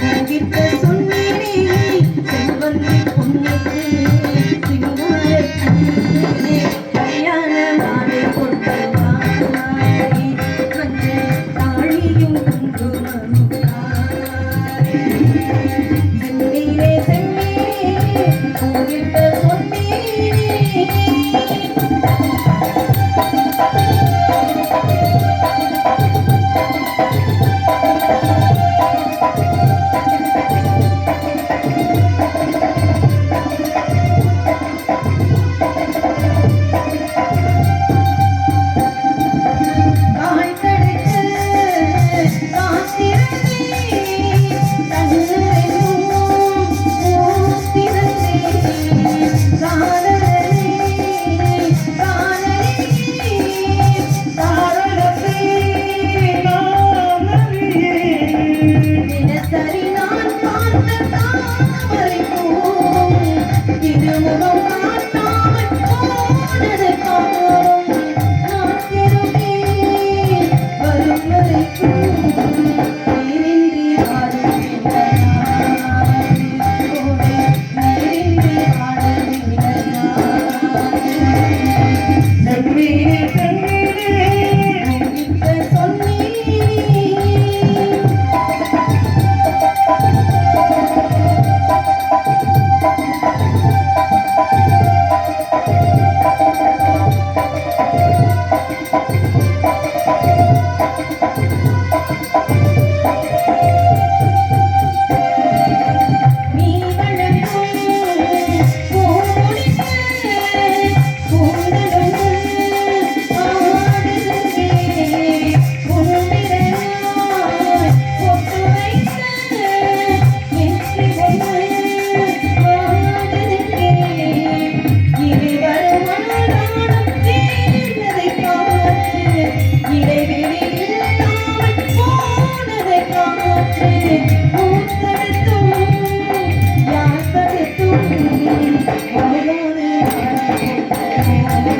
Thank you. நீ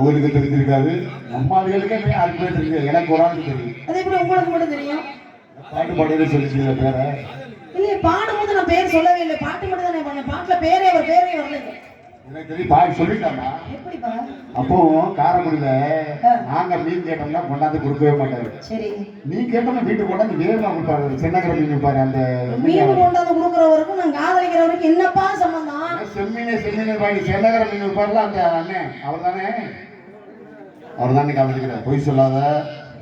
அவங்களுக்கு தெரிஞ்சிருக்காது. நம்ம ஆளுகளுக்கே யாருக்குமே தெரியாது எனக்கு ஒரு ஆளுக்கு தெரியும். அது எப்படி உங்களுக்கு மட்டும் தெரியும். பாட்டு பாடுறது சொல்லிச்சு பேரை? இல்லையே பாடும்போது நான் பேர் சொல்லவே இல்லை. பாட்டு மட்டும் தான் நான் பண்ணேன் பாட்டுல பேரே அவர் பேரே வரல எனக்கு தெரியும் பாட்டு சொல்லிட்டாமா எப்படிப்பா? அப்பவும் காரைக்குடியில நாங்க மீன் கேட்டோம்னா கொண்டாந்து கொடுக்கவே மாட்டாரு. சரி. நீ கேட்டோம்னா வீட்டுக்கு கொண்டாந்து வேகமா கொடுப்பாரு. சின்னக்கிற மீன் கொடுப்பாரு அந்த மீன் கொண்டாந்து கொடுக்குறவருக்கும் நான் காதலிக்கிறவருக்கும் என்னப்பா சம்பந்தம்? செம்மீனே செம்மீனே வாங்கி சின்னக்கிற மீன் கொடுப்பாருல அந்த அண்ணன். அவர் தானே? அவர் தானே பொய் சொல்லாத.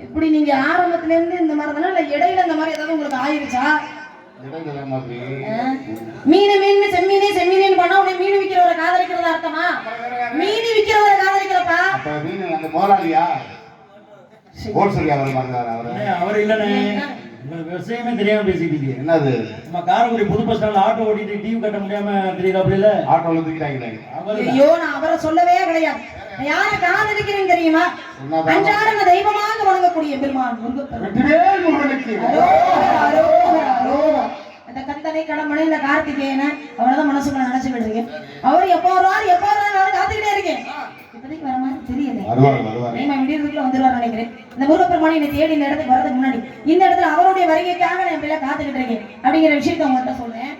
இப்படி நீங்க ஆரம்பத்துல இருந்து இந்த மாதிரி தானே இல்ல இடையில இந்த மாதிரி ஏதாவது உங்களுக்கு ஆயிருச்சா? இடையில மாதிரி. மீன் மீன் செம்மீனே செம்மீனேன்னு பண்ணா உடனே மீன் விக்கிறவரை காதலிக்கிறதா அர்த்தமா? மீன் விக்கிறவரை காதலிக்கிறப்பா? அப்ப மீன் அந்த முதலாளியா ஹோல்சேல் வியாபாரம் பண்றாரு அவரு அவர். உங்களுக்கு விஷயமே தெரியாம பேசிக்கிட்டீங்க என்னது? நம்ம காரைக்குடி புது பஸ் ஸ்டாண்ட்ல ஆட்டோ ஓட்டிட்டு டிவி கட்ட முடியாம தெரியல அப்படி இல்ல ஆட்டோல தூக்கிட்டாங்களே அவர் ஐயோ நான் அவரை சொல்லவே கிடையாது. யாரை காதலிக்கிறேன்னு தெரியுமா? அன்றாடம் நான் தெய்வமாக வணங்கக்கூடிய பெருமான். இந்த கந்தனை கடம்பனை இந்த கார்த்திகேயனை அவனதான் மனசுக்குள்ள நினைச்சுக்கிட்டு இருக்கேன் அவர் எப்போ வருவார் எப்போ வருவார் நான் காத்துக்கிட்டே இருக்கேன். இப்போதைக்கு வர மாதிரி தெரியல. நேமா விடியறதுக்குள்ள வந்துருவார் நினைக்கிறேன். இந்த முருகப்பெருமானை என்னை தேடி இந்த இடத்துக்கு வரதுக்கு முன்னாடி இந்த இடத்துல அவருடைய வருகைக்காக நான் இப்படிலாம் காத்துக்கிட்டு இருக்கேன் அப்படிங்கிற விஷயத்த உங்கள்கிட்ட சொல்றேன்.